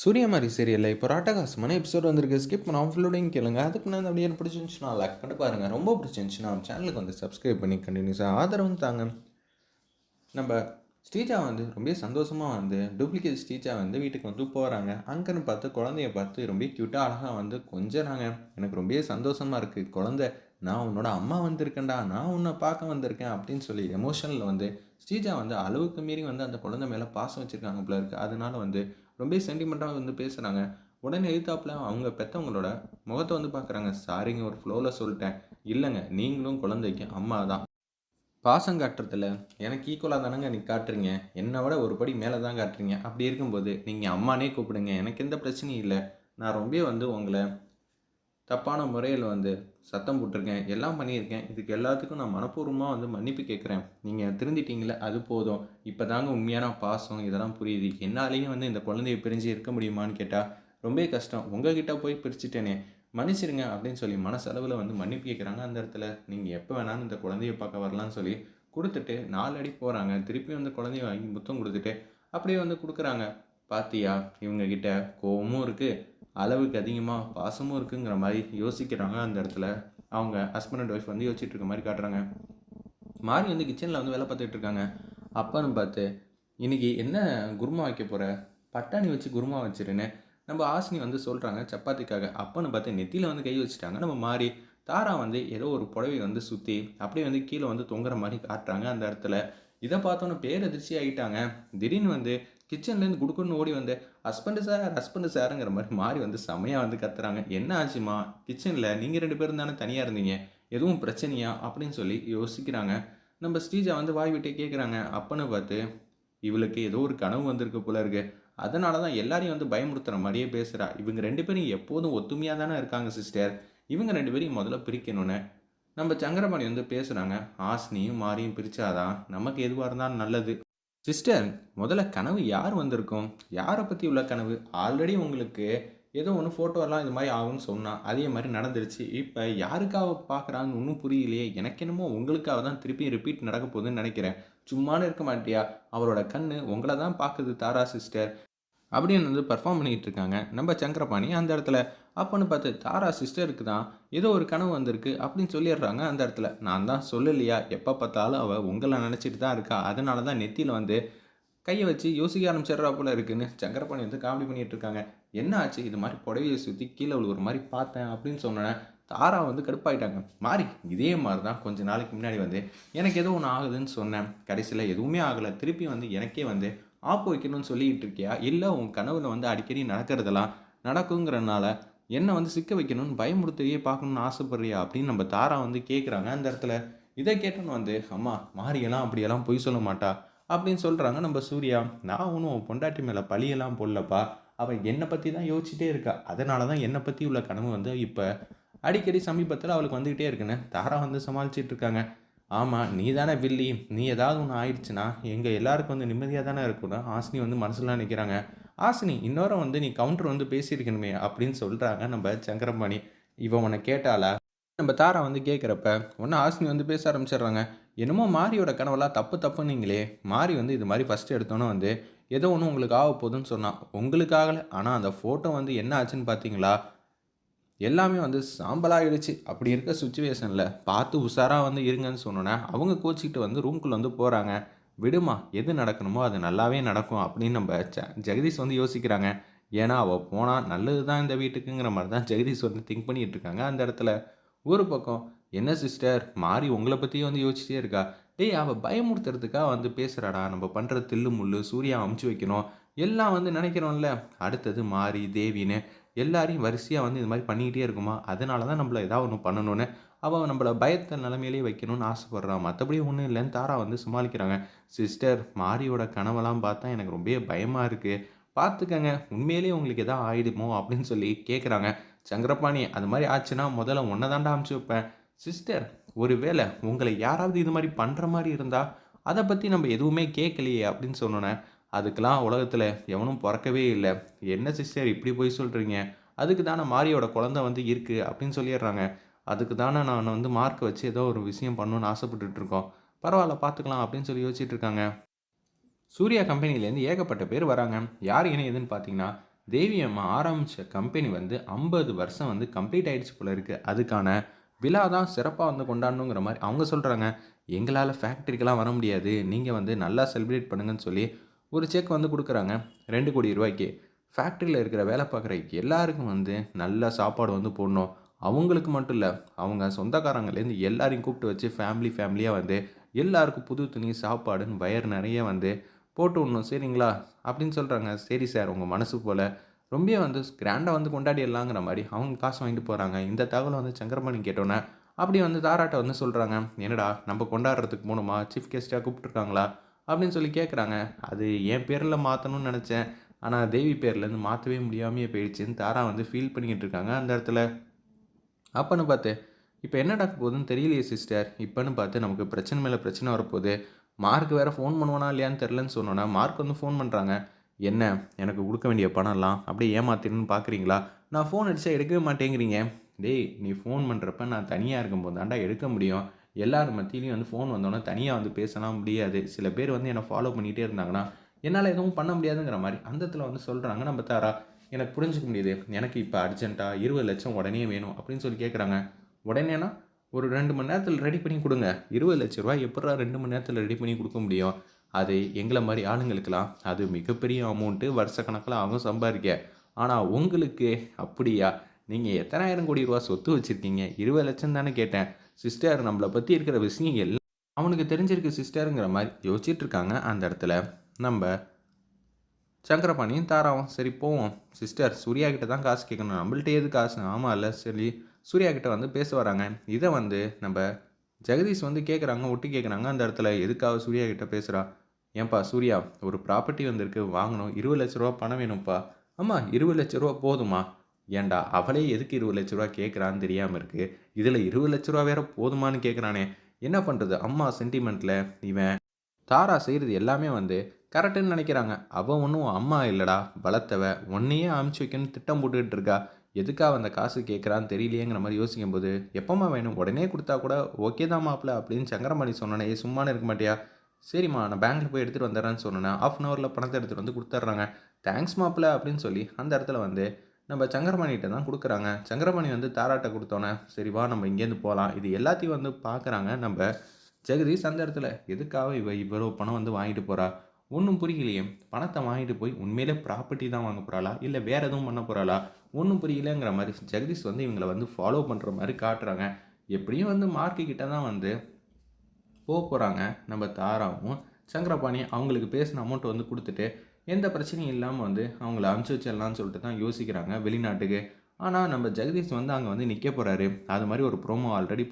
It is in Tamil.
சூரியமாரி மாதிரி சீரியலில் இப்போ ராட்டகாசமான எபிசோட் வந்திருக்கு. ஸ்கிப் பண்ணாமல் ஃபுல்லோடையும் கேளுங்க. அதுக்கு நான் அப்படியே பிடிச்சிருந்துச்சுன்னா லைக் பண்ணி பாருங்கள் ரொம்ப பிடிச்சிருந்துச்சுன்னா நம்ம சேனலுக்கு வந்து சப்ஸ்கிரைப் பண்ணி கண்டினியூஸாக ஆதரவு தாங்க. நம்ம ஸ்ரீஜா வந்து ரொம்ப சந்தோஷமாக வந்து டூப்ளிகேட் ஸ்டீஜா வந்து வீட்டுக்கு வந்து போகிறாங்க அங்கன்னு பார்த்து குழந்தைய பார்த்து ரொம்ப க்யூட்டாக அழகாக வந்து கொஞ்சறாங்க. எனக்கு ரொம்ப சந்தோஷமாக இருக்குது குழந்தை நான் உன்னோட அம்மா வந்திருக்கேன்டா. நான் உன்னை பார்க்க வந்திருக்கேன் அப்படின்னு சொல்லி எமோஷனில் வந்து ஸ்டீஜா வந்து அளவுக்கு மீறி வந்து அந்த குழந்தை மேலே பாசம் வச்சுருக்காங்க போல இருக்குது அதனால வந்து ரொம்ப சென்டிமெண்ட்டாக வந்து பேசுகிறாங்க உடனே எழுத்தாப்பில் அவங்க பெற்றவங்களோட முகத்தை வந்து பார்க்குறாங்க சாரிங்க ஒரு ஃப்ளோவில் சொல்லிட்டேன். இல்லைங்க நீங்களும் குழந்தைக்கு அம்மா தான். பாசம் காட்டுறதுல எனக்கு ஈக்குவலாக தானங்க நீ காட்டுறீங்க. என்னை விட ஒரு படி மேலே தான் காட்டுறீங்க. அப்படி இருக்கும்போது நீங்கள் அம்மானே கூப்பிடுங்க. எனக்கு எந்த பிரச்சனையும் இல்லை. நான் ரொம்ப வந்து உங்களை தப்பான முறையில் வந்து சத்தம் போட்டிருக்கேன் எல்லாம் பண்ணியிருக்கேன். இதுக்கு எல்லாத்துக்கும் நான் மனப்பூர்வமாக வந்து மன்னிப்பு கேட்குறேன். நீங்கள் திருந்திட்டீங்களே அது போதும். இப்போ தாங்க உண்மையான பாசம் இதெல்லாம் புரியுது. என்னாலேயும் வந்து இந்த குழந்தைய பிரிஞ்சு இருக்க முடியுமான்னு கேட்டால் ரொம்ப கஷ்டம். உங்ககிட்ட போய் பிரிச்சுட்டேனே மன்னிச்சிருங்க அப்படின்னு சொல்லி மனசளவில் வந்து மன்னிப்பு கேட்குறாங்க அந்த இடத்துல. நீங்கள் எப்போ வேணாலும் இந்த குழந்தைய பார்க்க வரலான்னு சொல்லி கொடுத்துட்டு நாலு அடி போகிறாங்க திருப்பி வந்து குழந்தைய வாங்கி முத்தம் கொடுத்துட்டு அப்படியே வந்து கொடுக்குறாங்க. பாத்தியா இவங்கக்கிட்ட கோவமும் இருக்குது அளவுக்கு அதிகமாக பாசமும் இருக்குங்கிற மாதிரி யோசிக்கிறாங்க அந்த இடத்துல. அவங்க ஹஸ்பண்ட் அண்ட் ஒய்ஃப் வந்து யோசிச்சுட்டு இருக்க மாதிரி காட்டுறாங்க. மாறி வந்து கிச்சனில் வந்து வேலை பார்த்துட்டு இருக்காங்க. அப்பன்னு பார்த்து இன்றைக்கி என்ன குருமா வைக்க போகிற பட்டாணி வச்சு குருமா வச்சிருன்னு. நம்ம ஆசினி வந்து சொல்கிறாங்க சப்பாத்திக்காக. அப்பன்னு பார்த்து நெத்தியில் வந்து கை வச்சுட்டாங்க. நம்ம மாறி தாரா வந்து ஏதோ ஒரு புடவை வந்து சுற்றி அப்படியே வந்து கீழே வந்து தொங்குற மாதிரி காட்டுறாங்க அந்த இடத்துல. இதை பார்த்தோன்னே பேர் அதிர்ச்சி ஆகிட்டாங்க திடீர்னு வந்து கிச்சன்லேருந்து குடுக்குன்னு ஓடி வந்து ஹஸ்பண்டு சார் ஹஸ்பண்டு சாருங்கிற மாதிரி மாறி வந்து செமையாக வந்து கத்துறாங்க. என்ன ஆச்சுமா? கிச்சனில் நீங்கள் ரெண்டு பேரும் தானே தனியாக இருந்தீங்க. எதுவும் பிரச்சனையா? அப்படின்னு சொல்லி யோசிக்கிறாங்க. நம்ம ஸ்ரீஜா வந்து வாய் விட்டே கேட்குறாங்க அப்பன்னு பார்த்து இவளுக்கு ஏதோ ஒரு கனவு வந்திருக்கு போல இருக்கு. அதனால தான் எல்லாரையும் வந்து பயமுறுத்துற மாதிரியே பேசுகிறா இவங்க ரெண்டு பேரும் எப்போதும் ஒத்துமையாக தானே இருக்காங்க சிஸ்டர் இவங்க ரெண்டு பேரையும் முதல்ல பிரிக்கணும்னு. நம்ம சங்கரபாணி வந்து பேசுகிறாங்க ஆஸ்னியும் மாரியும் பிரித்தாதான் நமக்கு எதுவாக இருந்தாலும் நல்லது. சிஸ்டர் முதல்ல கனவு யார் வந்திருக்கும்? யாரை பற்றி உள்ள கனவு? ஆல்ரெடி உங்களுக்கு ஏதோ ஒன்று ஃபோட்டோலாம் இது மாதிரி ஆகும்னு சொன்னான் அதே மாதிரி நடந்துருச்சு. இப்போ யாருக்காக பார்க்குறாங்கன்னு ஒன்றும் புரியலையே. எனக்கு என்னமோ உங்களுக்காக தான் திருப்பி ரிப்பீட் நடக்க போகுதுன்னு நினைக்கிறேன். சும்மானு இருக்க மாட்டியா? அவரோட கண்ணு உங்களை தான் பார்க்குது தாரா சிஸ்டர் அப்படின்னு வந்து பர்ஃபார்ம் பண்ணிகிட்டு இருக்காங்க. நம்ம சங்கரபாணி அந்த இடத்துல அப்போன்னு பார்த்து தாரா சிஸ்டருக்கு தான் ஏதோ ஒரு கனவு வந்திருக்கு அப்படின்னு சொல்லிடுறாங்க அந்த இடத்துல. நான் தான் சொல்லலையா? எப்போ பார்த்தாலும் அவள் உங்களை நினச்சிட்டு தான் இருக்கா? அதனால தான் நெத்தியில் வந்து கையை வச்சு யோசிக்க ஆரம்பிச்சிடுறா போல இருக்குன்னு சங்கரபாணி வந்து காமெடி பண்ணிட்டு இருக்காங்க. என்ன ஆச்சு? இது மாதிரி புடவையை சுற்றி கீழே ஒரு மாதிரி பார்த்தேன் அப்படின்னு சொன்னேன் தாரா வந்து கடுப்பாயிட்டாங்க. மாறி இதே மாதிரி தான் கொஞ்ச நாளைக்கு முன்னாடி வந்து எனக்கு ஏதோ ஒன்று ஆகுதுன்னு சொன்னேன். கடைசியில் எதுவுமே ஆகலை. திருப்பி வந்து எனக்கே வந்து ஆப்பு வைக்கணும்னு சொல்லிட்டு இருக்கியா? இல்லை உன் கனவுல வந்து அடிக்கடி நடக்கிறதெல்லாம் நடக்குங்கிறனால என்னை வந்து சிக்க வைக்கணும்னு பயமுறுத்தையே பார்க்கணுன்னு ஆசைப்படுறியா? அப்படின்னு நம்ம தாரா வந்து கேட்குறாங்க அந்த இடத்துல இதை கேட்டோன்னு வந்து அம்மா மாரியெல்லாம் அப்படியெல்லாம் பொய் சொல்ல மாட்டா. அப்படின்னு சொல்கிறாங்க நம்ம சூர்யா. நான் ஒன்றும் உன் பொண்டாட்டி மேலே பழியெல்லாம் போடலப்பா. அவள் என்னை பற்றி தான் யோசிச்சுட்டே இருக்கா. அதனால தான் என்னை பற்றி உள்ள கனவு வந்து இப்போ அடிக்கடி சமீபத்தில் அவளுக்கு வந்துக்கிட்டே இருக்குன்னு தாரா வந்து சமாளிச்சிட்டு இருக்காங்க. ஆமாம் நீ தானே வில்லி. நீ ஏதாவது ஒன்று ஆயிடுச்சுன்னா எங்கள் எல்லாருக்கும் வந்து நிம்மதியாக தானே இருக்கணும். ஆசினி வந்து மனசுலாம் நிற்கிறாங்க ஆசினி இன்னொரு வந்து நீ கவுண்டர் வந்து பேசியிருக்கணுமே அப்படின்னு சொல்கிறாங்க நம்ம சங்கரபாணி இவன் உன்னை கேட்டாலா நம்ம தாரா வந்து கேட்குறப்ப ஒன்று ஆசினி வந்து பேச ஆரம்பிச்சிடுறாங்க. என்னமோ மாரியோட கனவெல்லாம் தப்பு தப்புன்னீங்களே. மாரி வந்து இது மாதிரி ஃபஸ்ட்டு எடுத்தோன்னே வந்து ஏதோ ஒன்று உங்களுக்கு ஆக போகுதுன்னு சொன்னான். உங்களுக்காகலை ஆனால் அந்த ஃபோட்டோ வந்து என்ன ஆச்சுன்னு பார்த்தீங்களா எல்லாமே வந்து சாம்பலாகிடுச்சு அப்படி இருக்க சுச்சுவேஷனில் பார்த்து உஷாராக வந்து இருங்கன்னு சொன்னோன்னே அவங்க கோச்சிக்கிட்டு வந்து ரூம்குள்ளே வந்து போகிறாங்க விடுமா எது நடக்கணுமோ அது நல்லாவே நடக்கும் அப்படின்னு நம்ம ஜ ஜெகதீஷ் வந்து யோசிக்கிறாங்க. ஏன்னா அவள் போனால் நல்லது தான் இந்த வீட்டுக்குங்கிற மாதிரி தான் ஜெகதீஷ் வந்து திங்க் பண்ணிகிட்டு இருக்காங்க அந்த இடத்துல. ஒரு பக்கம் என்ன சிஸ்டர் மாறி உங்களை பற்றியே வந்து யோசிச்சிட்டே இருக்கா? டேய் அவள் பயமுறுத்துறதுக்காக வந்து பேசுகிறாடா நம்ம பண்ணுற தில்லு முள்ளு சூர்யா அமுச்சு வைக்கணும். எல்லாம் வந்து நினைக்கிறோம்ல. அடுத்தது மாறி தேவின்னு. எல்லாரையும் வரிசையாக வந்து இது மாதிரி பண்ணிக்கிட்டே இருக்குமா? அதனால தான் நம்மள ஏதாவது ஒன்று பண்ணணும்னு. அவள் நம்மளை பயத்த நிலமையிலேயே வைக்கணும்னு ஆசைப்பட்றான் மற்றபடி ஒன்றும் இல்லைன்னு தாரா வந்து சமாளிக்கிறாங்க. சிஸ்டர் மாரியோட கனவெல்லாம் பார்த்தா எனக்கு ரொம்ப பயமாக இருக்குது பார்த்துக்கங்க உண்மையிலேயே உங்களுக்கு எதாவது ஆயிடுமோ அப்படின்னு சொல்லி கேட்குறாங்க சங்கரபாணி அது மாதிரி ஆச்சுன்னா முதல்ல ஒன்றை தாண்டா அமுச்சு வைப்பேன். சிஸ்டர் ஒருவேளை உங்களை யாராவது இது மாதிரி பண்ணுற மாதிரி இருந்தால் அதை பற்றி நம்ம எதுவுமே கேட்கலையே அப்படின்னு சொன்னோன்னே அதுக்கெலாம் உலகத்தில் எவனும் பிறக்கவே இல்லை. என்ன சிஸ்டர் இப்படி போய் சொல்கிறீங்க அதுக்கு தானே மாரியோட குழந்த வந்து இருக்குது அப்படின்னு சொல்லிடுறாங்க. அதுக்கு தானே நான் வந்து மார்க் வச்சு ஏதோ ஒரு விஷயம் பண்ணணும்னு ஆசைப்பட்டுட்டு இருக்கோம். பரவாயில்ல பார்த்துக்கலாம் அப்படின்னு சொல்லி யோசிச்சுட்டு இருக்காங்க. சூர்யா கம்பெனிலேருந்து ஏகப்பட்ட பேர் வராங்க. யார் என்ன எதுன்னு பார்த்தீங்கன்னா தேவி அம்மா ஆரம்பித்த கம்பெனி வந்து ஐம்பது வருஷம் வந்து கம்ப்ளீட் ஆகிடுச்சு போல இருக்குது அதுக்கான விழா தான் சிறப்பாக வந்து கொண்டாடணுங்கிற மாதிரி அவங்க சொல்கிறாங்க எங்களால் ஃபேக்ட்ரிக்கெலாம் வர முடியாது. நீங்கள் வந்து நல்லா செலிப்ரேட் பண்ணுங்கன்னு சொல்லி ஒரு செக் வந்து கொடுக்குறாங்க. ரெண்டு கோடி ரூபாய்க்கு. ஃபேக்ட்ரியில் இருக்கிற வேலை பார்க்குற எல்லாருக்கும் வந்து நல்ல சாப்பாடு வந்து போடணும். அவங்களுக்கு மட்டும் இல்லை அவங்க சொந்தக்காரங்கலேருந்து எல்லாரையும் கூப்பிட்டு வச்சு ஃபேமிலி ஃபேமிலியாக வந்து எல்லாருக்கும் புது துணி சாப்பாடுன்னு வயர் நிறைய வந்து போட்டு விடணும். சரிங்களா? அப்படின்னு சொல்கிறாங்க சரி சார் உங்கள் மனசு போல். ரொம்ப வந்து கிராண்டாக வந்து கொண்டாடிடலாங்கிற மாதிரி அவங்க காசு வாங்கிட்டு போகிறாங்க இந்த தகவலை வந்து சங்கரமணி கேட்டோன்னே அப்படி வந்து தாராட்ட வந்து சொல்கிறாங்க என்னடா நம்ம கொண்டாடுறதுக்கு போகணுமா? சீஃப் கெஸ்ட்டாக கூப்பிட்ருக்காங்களா அப்படின்னு சொல்லி கேட்குறாங்க அது என் பேரில் மாற்றணும்னு நினச்சேன். ஆனால் தேவி பேர்லேருந்து மாற்றவே முடியாமையே போயிடுச்சுன்னு தாரா வந்து ஃபீல் பண்ணிக்கிட்டு இருக்காங்க அந்த இடத்துல. அப்போன்னு பார்த்து இப்போ என்ன நடக்க போகுதுன்னு தெரியலையே சிஸ்டர் இப்போன்னு பார்த்து நமக்கு பிரச்சனை மேலே பிரச்சனை வரப்போகுது. மார்க் வேறு ஃபோன் பண்ணுவானா இல்லையான்னு தெரிலன்னு சொன்னோன்னா மார்க் வந்து ஃபோன் பண்ணுறாங்க என்ன? எனக்கு கொடுக்க வேண்டிய பணம்லாம் அப்படியே ஏமாத்திருன்னு பார்க்குறீங்களா நான் ஃபோன் அடித்தா எடுக்கவே மாட்டேங்கிறீங்க. டேய் நீ ஃபோன் பண்ணுறப்ப நான் தனியாக இருக்கும்போது தாண்டா எடுக்க முடியும். எல்லார் மத்தியிலையும் வந்து ஃபோன் வந்தோன்னே தனியாக வந்து பேசலாம் முடியாது. சில பேர் வந்து என்னை ஃபாலோ பண்ணிகிட்டே இருந்தாங்கன்னா என்னால் எதுவும் பண்ண முடியாதுங்கிற மாதிரி அந்த இடத்துல வந்து சொல்கிறாங்க நம்ம தாரா எனக்கு புரிஞ்சுக்க முடியுது. எனக்கு இப்போ அர்ஜென்ட்டாக இருபது லட்சம் உடனே வேணும் அப்படின்னு சொல்லி கேட்குறாங்க உடனேனா ஒரு ரெண்டு மணி நேரத்தில் ரெடி பண்ணி கொடுங்க. இருபது லட்ச ரூபாய் எப்படா ரெண்டு மணி நேரத்தில் ரெடி பண்ணி கொடுக்க முடியும்? அது எங்களை மாதிரி ஆளுங்களுக்கெல்லாம் அது மிகப்பெரிய அமௌண்ட்டு வருஷக்கணக்கில் அவங்க சம்பாதிக்க. ஆனால் உங்களுக்கு அப்படியா? நீங்கள் எத்தனாயிரம் கோடி ரூபா சொத்து வச்சுருக்கீங்க? இருபது லட்சம் தானே கேட்டேன். சிஸ்டர் நம்மளை பற்றி இருக்கிற விஷயம் எல்லாம் அவனுக்கு தெரிஞ்சிருக்கு சிஸ்டருங்கிற மாதிரி யோசிச்சுட்டு இருக்காங்க அந்த இடத்துல. நம்ம சங்கரபாணியும் தாராவும் சரி போவோம். சிஸ்டர் சூர்யா கிட்ட தான் காசு கேட்கணும். நம்மள்ட்ட எது காசு? ஆமாம் இல்லை சரி. சூர்யா கிட்ட வந்து பேச வராங்க. இதை வந்து நம்ம ஜெகதீஷ் வந்து கேட்குறாங்க ஒட்டி கேட்குறாங்க அந்த இடத்துல. எதுக்காக சூர்யா கிட்ட பேசுகிறா ஏன்பா சூர்யா ஒரு ப்ராப்பர்ட்டி வந்திருக்கு வாங்கணும். இருபது லட்ச ரூபா பணம் வேணும்ப்பா. ஆமாம் இருபது லட்ச ரூபா போதுமா? ஏன்டா அவளே எதுக்கு இருபது லட்ச ரூபா கேட்குறான்னு தெரியாமல் இருக்குது இதில் இருபது லட்ச ரூபா வேற போதுமான்னு கேட்குறானே என்ன பண்ணுறது அம்மா சென்டிமெண்ட்டில் இவன். தாரா செய்கிறது எல்லாமே வந்து கரெக்டுன்னு நினைக்கிறாங்க. அவன் ஒன்றும் அம்மா இல்லைடா வளர்த்தவ. உன்னையே அமுச்சு வைக்கணும்னு திட்டம் போட்டுக்கிட்டு இருக்கா. எதுக்காக அந்த காசு கேட்குறான்னு தெரியலையேங்கிற மாதிரி யோசிக்கும் போது எப்போம்மா வேணும்? உடனே கொடுத்தா கூட ஓகே தான் மாப்பிள்ள அப்படின்னு சங்கரமணி சொன்னனே சும்மானு இருக்க மாட்டியா? சரிம்மா நான் பேங்க்கில் போய் எடுத்துகிட்டு வந்துடுறேன்னு சொன்னேன் ஆஃப் அன் ஹவரில் பணத்தை எடுத்துகிட்டு வந்து கொடுத்துட்றாங்க. தேங்க்ஸ் மாப்பிள்ள அப்படின்னு சொல்லி அந்த இடத்துல வந்து நம்ம சங்கரமணிகிட்ட தான் கொடுக்குறாங்க. சங்கரமணி வந்து தாராட்டை கொடுத்தோன்னே சரி வா நம்ம இங்கேருந்து போகலாம் இது எல்லாத்தையும் வந்து பார்க்குறாங்க நம்ம ஜெகதீஷ் அந்த இடத்துல எதுக்காக இவ இவ்வளோ பணம் வந்து வாங்கிட்டு போகிறா ஒன்றும் புரியலையே. பணத்தை வாங்கிட்டு போய் உண்மையிலே ப்ராப்பர்ட்டி தான் வாங்க போகிறாளா இல்லை வேறு எதுவும் பண்ண போகிறாளா ஒன்றும் புரியலங்கிற மாதிரி ஜெகதீஷ் வந்து இவங்களை வந்து ஃபாலோ பண்ணுற மாதிரி காட்டுறாங்க. எப்படியும் வந்து மார்க்கு கிட்ட தான் வந்து போக போகிறாங்க நம்ம தாராவும் சங்கரபாணி அவங்களுக்கு பேசின அமௌண்ட் வந்து கொடுத்துட்டு எந்த பிரச்சனையும் இல்லாமல் வந்து அவங்கள அனுப்பிச்சி வச்சிடலாம்னு சொல்லிட்டு தான் யோசிக்கிறாங்க வெளிநாட்டுக்கு. ஆனால் நம்ம ஜெகதீஷ் வந்து அங்கே வந்து நிற்க போகிறாரு அது மாதிரி ஒரு ப்ரோமோ ஆல்ரெடி